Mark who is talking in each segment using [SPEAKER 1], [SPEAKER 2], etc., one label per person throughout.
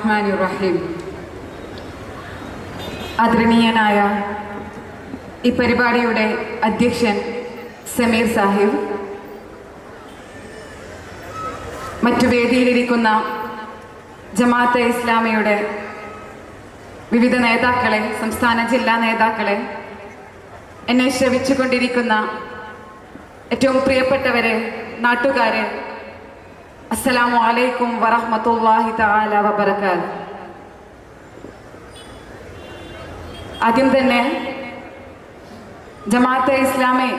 [SPEAKER 1] റഹ്മാൻ റഹീം ആദരണീയനായ ഈ പരിപാടിയുടെ അധ്യക്ഷൻ സമീർ സാഹിബ്. മറ്റു വേദിയിലിരിക്കുന്ന ജമാഅത്തെ ഇസ്ലാമിയുടെ വിവിധ നേതാക്കളെ സംസ്ഥാന ജില്ലാ നേതാക്കളെ എന്നെ ശ്രവിച്ചുകൊണ്ടിരിക്കുന്ന ഏറ്റവും പ്രിയപ്പെട്ടവരെ നാട്ടുകാരെ അസ്സലാമു അലൈക്കും വറഹമത്തല്ലാഹി തആല വബറകാത്ത് ആദ്യം തന്നെ ജമാഅത്തെ ഇസ്ലാമി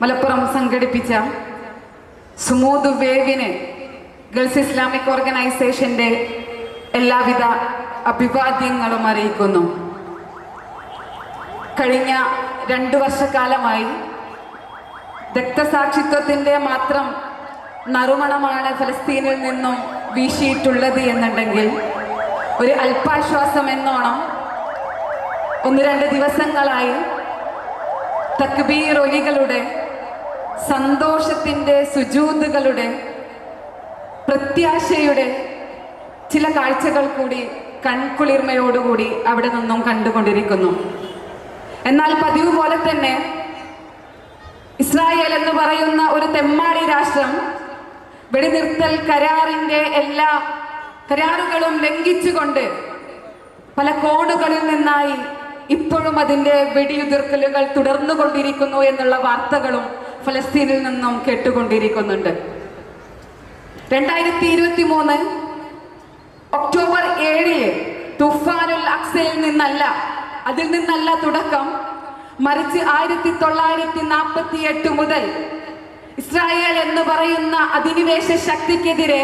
[SPEAKER 1] മലപ്പുറം സംഘടിപ്പിച്ച സുമൂദ് വേവിന് ഗൾസ് ഇസ്ലാമിക് ഓർഗനൈസേഷന്റെ എല്ലാവിധ അഭിവാദ്യങ്ങളും അറിയിക്കുന്നു. കഴിഞ്ഞ രണ്ടു വർഷക്കാലമായി രക്തസാക്ഷിത്വത്തിന്റെ മാത്രം നറുമണമാണ് ഫലസ്തീനിൽ നിന്നും വീശിയിട്ടുള്ളത് എന്നുണ്ടെങ്കിൽ ഒരു അല്പാശ്വാസം എന്നോണം ഒന്ന് രണ്ട് ദിവസങ്ങളായി തക്ബീർ ഒലികളുടെ സന്തോഷത്തിന്റെ സുജൂതുകളുടെ പ്രത്യാശയുടെ ചില കാഴ്ചകൾ കൂടി കൺകുളിർമയോടുകൂടി അവിടെ നിന്നും കണ്ടുകൊണ്ടിരിക്കുന്നു. എന്നാൽ പതിവ് പോലെ തന്നെ ഇസ്രായേൽ എന്ന് പറയുന്ന ഒരു തെമ്മാടി രാഷ്ട്രം വെടിനിർത്തൽ കരാറിന്റെ എല്ലാ കരാറുകളും ലംഘിച്ചുകൊണ്ട് പല കോണുകളിൽ നിന്നായി ഇപ്പോഴും അതിന്റെ വെടിയുതിർക്കലുകൾ തുടർന്നുകൊണ്ടിരിക്കുന്നു എന്നുള്ള വാർത്തകളും ഫലസ്തീനിൽ നിന്നും കേട്ടുകൊണ്ടിരിക്കുന്നുണ്ട്. രണ്ടായിരത്തി ഇരുപത്തി മൂന്ന് ഒക്ടോബർ ഏഴിൽ തുഫാനുൽ അക്സയിൽ നിന്നല്ല അതിൽ നിന്നല്ല തുടക്കം. മറിച്ച് ആയിരത്തി തൊള്ളായിരത്തി നാൽപ്പത്തി എട്ട് മുതൽ ഇസ്രായേൽ എന്ന് പറയുന്ന അധിനിവേശ ശക്തിക്കെതിരെ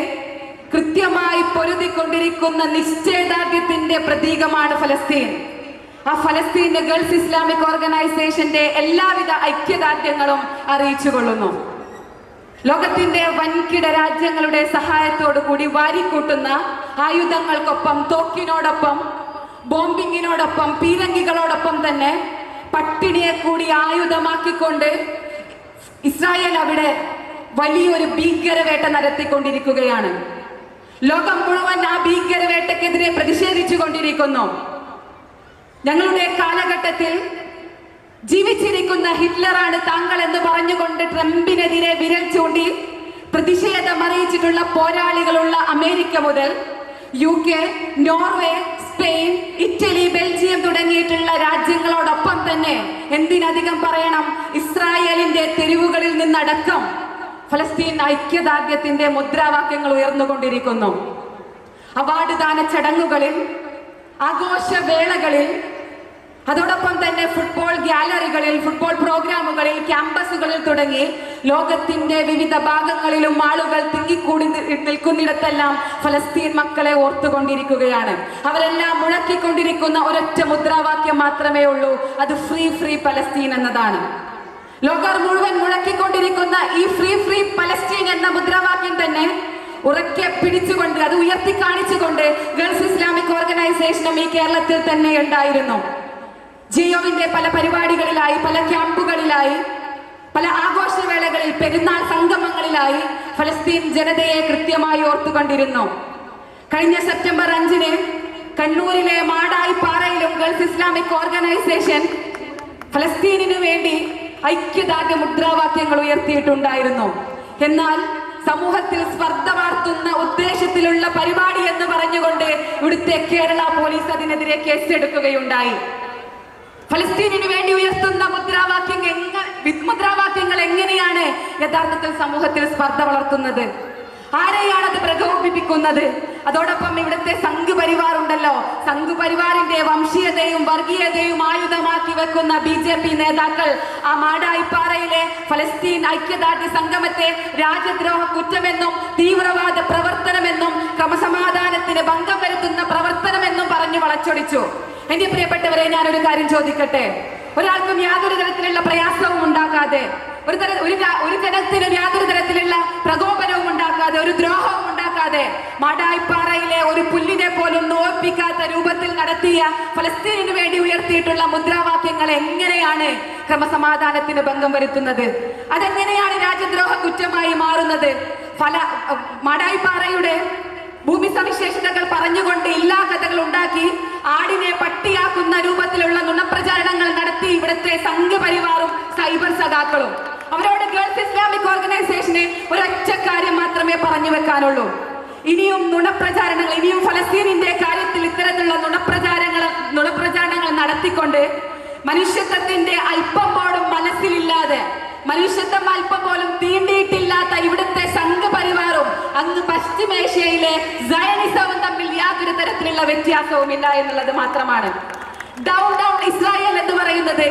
[SPEAKER 1] കൃത്യമായി പൊരുതിക്കൊണ്ടിരിക്കുന്ന നിശ്ചയദാർഢ്യത്തിന്റെ പ്രതീകമാണ് ഫലസ്തീൻ. ആ ഫലസ്തീന്റെ ഗൾഫ് ഇസ്ലാമിക് ഓർഗനൈസേഷന്റെ എല്ലാവിധ ഐക്യദാർഢ്യങ്ങളും അറിയിച്ചു കൊള്ളുന്നു ലോകത്തിന്റെ വൻകിട രാജ്യങ്ങളുടെ സഹായത്തോടു കൂടി വാരിക്കൂട്ടുന്ന ആയുധങ്ങൾക്കൊപ്പം തോക്കിനോടൊപ്പം ബോംബിങ്ങിനോടൊപ്പം പീരങ്കികളോടൊപ്പം തന്നെ പട്ടിണിയെ കൂടി ആയുധമാക്കിക്കൊണ്ട് ഇസ്രായേൽ അവിടെ വലിയൊരു ഭീകരവേട്ട നടത്തിക്കൊണ്ടിരിക്കുകയാണ്. ലോകം മുഴുവൻ ആ ഭീകരവേട്ടക്കെതിരെ പ്രതിഷേധിച്ചു കൊണ്ടിരിക്കുന്നു ഞങ്ങളുടെ കാലഘട്ടത്തിൽ ജീവിച്ചിരിക്കുന്ന ഹിറ്റ്ലറാണ് താങ്കൾ എന്ന് പറഞ്ഞുകൊണ്ട് ട്രംപിനെതിരെ വിരൽ ചൂണ്ടി പ്രതിഷേധം അറിയിച്ചിട്ടുള്ള പോരാളികളുള്ള അമേരിക്ക മുതൽ U K Norway Italy Belgium തുടങ്ങിയിട്ടുള്ള രാജ്യങ്ങളോടൊപ്പം തന്നെ എന്തിനധികം പറയണം? ഇസ്രായേലിന്റെ തെരുവുകളിൽ നിന്നടക്കം ഫലസ്തീൻ ഐക്യദാർഢ്യത്തിന്റെ മുദ്രാവാക്യങ്ങൾ ഉയർന്നുകൊണ്ടിരിക്കുന്നു. അവാർഡ് ദാന ചടങ്ങുകളിൽ ആഘോഷവേളകളിൽ തന്നെ ഫുട്ബോൾ ഗ്യാലറികളിൽ ഫുട്ബോൾ പ്രോഗ്രാമുകളിൽ ക്യാമ്പസുകളിൽ തുടങ്ങി ലോകത്തിന്റെ വിവിധ ഭാഗങ്ങളിലും ആളുകൾ തിങ്ങിക്കൂടി നിൽക്കുന്നിടത്തെല്ലാം ഫലസ്തീൻ മക്കളെ ഓർത്തുകൊണ്ടിരിക്കുകയാണ്. അവരെല്ലാം മുഴക്കിക്കൊണ്ടിരിക്കുന്ന ഒരൊറ്റ മുദ്രാവാക്യം മാത്രമേ ഉള്ളൂ. അത് ഫ്രീ ഫ്രീ പലസ്തീൻ എന്നതാണ്. ലോകർ മുഴുവൻ മുഴക്കിക്കൊണ്ടിരിക്കുന്ന ഈ ഫ്രീ ഫ്രീ പലസ്തീൻ എന്ന മുദ്രാവാക്യം തന്നെ ഉറക്കെ പിടിച്ചുകൊണ്ട് അത് ഉയർത്തി കാണിച്ചുകൊണ്ട് ഗൾഫ് ഇസ്ലാമിക് ഓർഗനൈസേഷനും ഈ കേരളത്തിൽ തന്നെ ഉണ്ടായിരുന്നു. ജിയോവിന്റെ പല പരിപാടികളിലായി പല ക്യാമ്പുകളിലായി പല ആഘോഷവേളകളിൽ പെരുന്നാൾ സംഗമങ്ങളിലായി ഫലസ്തീൻ ജനതയെ കൃത്യമായി ഓർത്തുകൊണ്ടിരുന്നു. കഴിഞ്ഞ സെപ്റ്റംബർ അഞ്ചിന് കണ്ണൂരിലെ മാടായി പാറയിലും ഗൾഫ് ഇസ്ലാമിക് ഓർഗനൈസേഷൻ ഫലസ്തീനു വേണ്ടി ഐക്യദാർഢ്യ മുദ്രാവാക്യങ്ങൾ ഉയർത്തിയിട്ടുണ്ടായിരുന്നു. എന്നാൽ സമൂഹത്തിൽ സ്പർദ്ധ വാർത്തുന്ന ഉദ്ദേശത്തിലുള്ള പരിപാടി എന്ന് പറഞ്ഞുകൊണ്ട് ഇവിടുത്തെ കേരള പോലീസ് അതിനെതിരെ കേസെടുക്കുകയുണ്ടായി. ഫലസ്തീനിനു വേണ്ടി ഉയർത്തുന്ന മുദ്രാവാക്യങ്ങൾ മുദ്രാവാക്യങ്ങൾ എങ്ങനെയാണ് യഥാർത്ഥത്തിൽ സമൂഹത്തിൽ സ്പർദ്ധ വളർത്തുന്നത്? ആരെയാണ് അത് പ്രകോപിപ്പിക്കുന്നത്? അതോടൊപ്പം ഇവിടുത്തെ സംഘ് പരിവാർ ഉണ്ടല്ലോ. സംഘ് പരിവാറിന്റെ വംശീയതയും വർഗീയതയും ആയുധമാക്കി വെക്കുന്ന ബി ജെ പി നേതാക്കൾ ആ മാടായിപ്പാറയിലെ ഫലസ്തീൻ ഐക്യദാർഢ്യ സംഗമത്തെ രാജ്യദ്രോഹ കുറ്റമെന്നും തീവ്രവാദ പ്രവർത്തനമെന്നും ക്രമസമാധാനത്തിന് ഭംഗം വരുത്തുന്ന പ്രവർത്തനമെന്നും പറഞ്ഞു വളച്ചൊടിച്ചു. എന്റെ പ്രിയപ്പെട്ടവരെ ഞാൻ ഒരു കാര്യം ചോദിക്കട്ടെ? ഒരാൾക്കും യാതൊരു തരത്തിലുള്ള പ്രയാസവും ഉണ്ടാക്കാതെ ഒരു തര ഒരു ഒരു ജനത്തിനും യാതൊരു തരത്തിലുള്ള പ്രകോപനവും ഉണ്ടാക്കാതെ ഒരു ദ്രോഹവും ഉണ്ടാക്കാതെ മാടായിപ്പാറയിലെ ഒരു പുല്ലിനെ പോലും നോപ്പിക്കാത്ത രൂപത്തിൽ നടത്തിയ ഫലസ്തീനു വേണ്ടി ഉയർത്തിയിട്ടുള്ള മുദ്രാവാക്യങ്ങൾ എങ്ങനെയാണ് ക്രമസമാധാനത്തിന് ഭംഗം വരുത്തുന്നത്? അതെങ്ങനെയാണ് രാജ്യദ്രോഹ കുറ്റമായി മാറുന്നത്? ഫല മാടായിപ്പാറയുടെ ഭൂമി സവിശേഷതകൾ പറഞ്ഞുകൊണ്ട് ഉണ്ടാക്കി ആടിനെ പട്ടിയാക്കുന്ന രൂപത്തിലുള്ള നുണപ്രചാരണങ്ങൾ നടത്തി ഇവിടുത്തെ സംഘപരിവാറും സൈബർ സഖാക്കളും. അവരോട് ഗേൾസ് ഇസ്ലാമിക് ഓർഗനൈസേഷന് ഒരൊറ്റ കാര്യം മാത്രമേ പറഞ്ഞു വെക്കാനുള്ളൂ. ഇനിയും നുണപ്രചാരണങ്ങൾ ഇനിയും ഫലസ്തീനിന്റെ കാര്യത്തിൽ ഇത്തരത്തിലുള്ള നുണപ്രചാരങ്ങൾ നുണപ്രചാരണങ്ങൾ നടത്തിക്കൊണ്ട് മനുഷ്യത്വത്തിന്റെ അല്പം പോലും മനസ്സിലില്ലാതെ മനുഷ്യത്വം അല്പം പോലും തീണ്ടിയിട്ടില്ലാത്ത ഇവിടുത്തെ തരത്തിലുള്ള വ്യത്യാസവും ഇല്ല എന്നുള്ളത് മാത്രമാണ്. ഡൗൺ ഡൗൺ ഇസ്രായേൽ എന്ന് പറയുന്നത്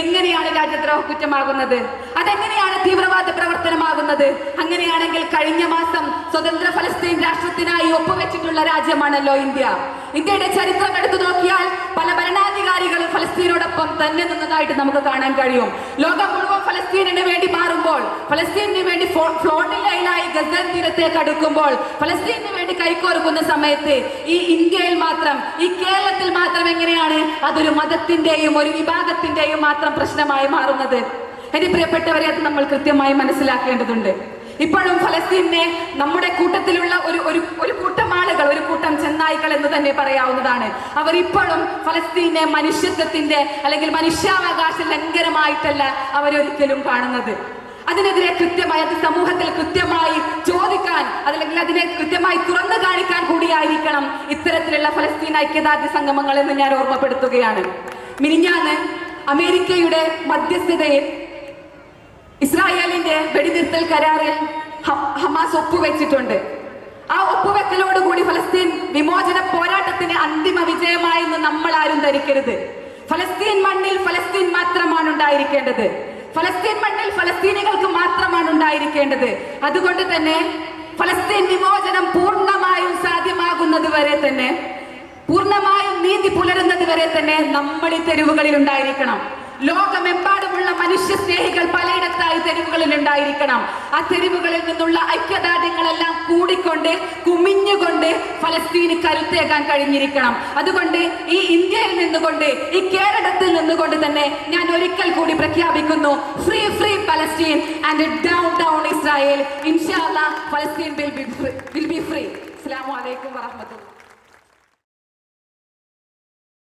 [SPEAKER 1] എങ്ങനെയാണ് രാജ്യദ്രോഹ കുറ്റമാകുന്നത് അതെങ്ങനെയാണ് തീവ്രവാദ പ്രവർത്തനമാകുന്നത്? അങ്ങനെയാണെങ്കിൽ കഴിഞ്ഞ മാസം സ്വതന്ത്ര ഫലസ്തീൻ രാഷ്ട്രത്തിനായി ഒപ്പുവെച്ചിട്ടുള്ള രാജ്യമാണല്ലോ ഇന്ത്യ. ഇന്ത്യയുടെ ചരിത്രം എടുത്തു നോക്കിയാൽ പല ഭരണാധികാരികളും ഫലസ്തീനോടൊപ്പം തന്നെ നിന്നതായിട്ട് നമുക്ക് കാണാൻ കഴിയും. ലോകം മുഴുവൻ ഫലസ്തീനിന് വേണ്ടി മാറുമ്പോൾ ഫലസ്തീനു വേണ്ടി ഫ്ലോട്ടിൽ ഫ്ലോട്ടിലയിലായി ഗസൻ തീരത്തേക്ക് അടുക്കുമ്പോൾ ഫലസ്തീനു വേണ്ടി കൈക്കോർക്കുന്ന സമയത്ത് ഈ ഇന്ത്യയിൽ മാത്രം ഈ കേരളത്തിൽ മാത്രം എങ്ങനെയാണ്? അതൊരു മതത്തിന്റെയും ഒരു വിഭാഗത്തിന്റെയും മാത്രം പ്രശ്നമായി മാറുന്നത്. എന്റെ പ്രിയപ്പെട്ടവരെ അത് നമ്മൾ കൃത്യമായി മനസ്സിലാക്കേണ്ടതുണ്ട്. ഇപ്പോഴും ഫലസ്തീനെ നമ്മുടെ കൂട്ടത്തിലുള്ള ഒരു ഒരു ഒരു കൂട്ടം ആളുകൾ ഒരു കൂട്ടം ചെന്നായ്ക്കൾ എന്ന് തന്നെ പറയാവുന്നതാണ്. അവർ ഇപ്പോഴും ഫലസ്തീനെ മനുഷ്യത്വത്തിന്റെ അല്ലെങ്കിൽ മനുഷ്യാവകാശ ലംഘനമായിട്ടല്ല അവരൊരിക്കലും കാണുന്നത്. അതിനെതിരെ കൃത്യമായി അത് സമൂഹത്തിൽ കൃത്യമായി ചോദിക്കാൻ അതല്ലെങ്കിൽ അതിനെ കൃത്യമായി തുറന്നു കാണിക്കാൻ കൂടിയായിരിക്കണം ഇത്തരത്തിലുള്ള ഫലസ്തീൻ ഐക്യദാർഢ്യ സംഗമങ്ങൾ എന്ന് ഞാൻ ഓർമ്മപ്പെടുത്തുകയാണ്. മിനിഞ്ഞാന്ന് അമേരിക്കയുടെ മധ്യസ്ഥതയിൽ ഇസ്രായേലിന്റെ വെടിനിർത്തൽ കരാറിൽ ഹമാസ് ഒപ്പുവെച്ചിട്ടുണ്ട്. ആ ഒപ്പുവെക്കലോടുകൂടി ഫലസ്തീൻ വിമോചന പോരാട്ടത്തിന് അന്തിമ വിജയമായെന്ന് നമ്മൾ ആരും ധരിക്കരുത്. ഫലസ്തീൻ മണ്ണിൽ ഫലസ്തീൻ മാത്രമാണ് ഉണ്ടായിരിക്കേണ്ടത്. ഫലസ്തീൻ മണ്ണിൽ ഫലസ്തീനികൾക്ക് മാത്രമാണ് ഉണ്ടായിരിക്കേണ്ടത്. അതുകൊണ്ട് തന്നെ ഫലസ്തീൻ വിമോചനം പൂർണമായും സാധ്യമാകുന്നത് വരെ തന്നെ പൂർണമായും നീതി പുലരുന്നത് വരെ തന്നെ നമ്മൾ ഈ തെരുവുകളിൽ ഉണ്ടായിരിക്കണം. ലോകമെമ്പാടുമുള്ള മനുഷ്യ സ്നേഹികൾ പലയിടത്തായി തെരുവുകളിൽ ഉണ്ടായിരിക്കണം ആ തെരുവുകളിൽ നിന്നുള്ള ഐക്യദാർഢ്യങ്ങളെല്ലാം കൂടിക്കൊണ്ട് കുമിഞ്ഞുകൊണ്ട് ഫലസ്തീന് കരുത്തേകാൻ കഴിഞ്ഞിരിക്കണം. അതുകൊണ്ട് ഈ ഇന്ത്യയിൽ നിന്നുകൊണ്ട് ഈ കേരളത്തിൽ നിന്നുകൊണ്ട് തന്നെ ഞാൻ ഒരിക്കൽ കൂടി പ്രഖ്യാപിക്കുന്നു. Free free Palestine and down down Israel ഇൻഷാ ഫലസ്തീൻ വിൽ ബി ഫ്രീ അസ്സലാമു വലൈക്കും വറഹ്മത്തുള്ളാഹി